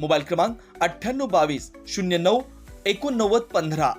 Mobile क्रमांक अठ्ठ्याण्णव बावीस शून्य नऊ एकोणनव्वद पंधरा.